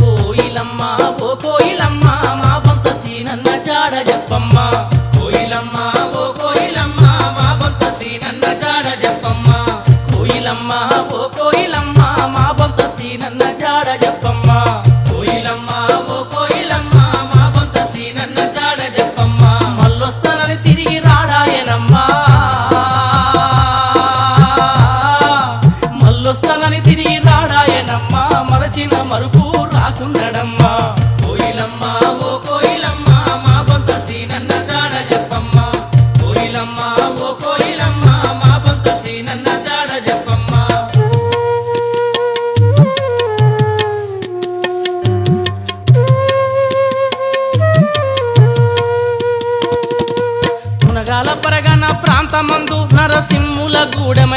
కోయిలమ్మ ఓ కోయిలమ్మ మా బొంత సీనన్న జాడ చెప్పమ్మ చుక్కలని తిరిగి రాడాయనమ్మా మరచిన మరుపు రాకుండడమ్మా. కోయిలమ్మా ఓ కోయిలమ్మా మా బొంత సీనన్న జాడ చెప్పమ్మా కోయిలమ్మా ఓ కోయిలమ్మా మా బొంత సీనన్న జాడ చెప్పమ్మా తునగాల పరగన ప్రాంతమందు నరసింహుల గూడెమ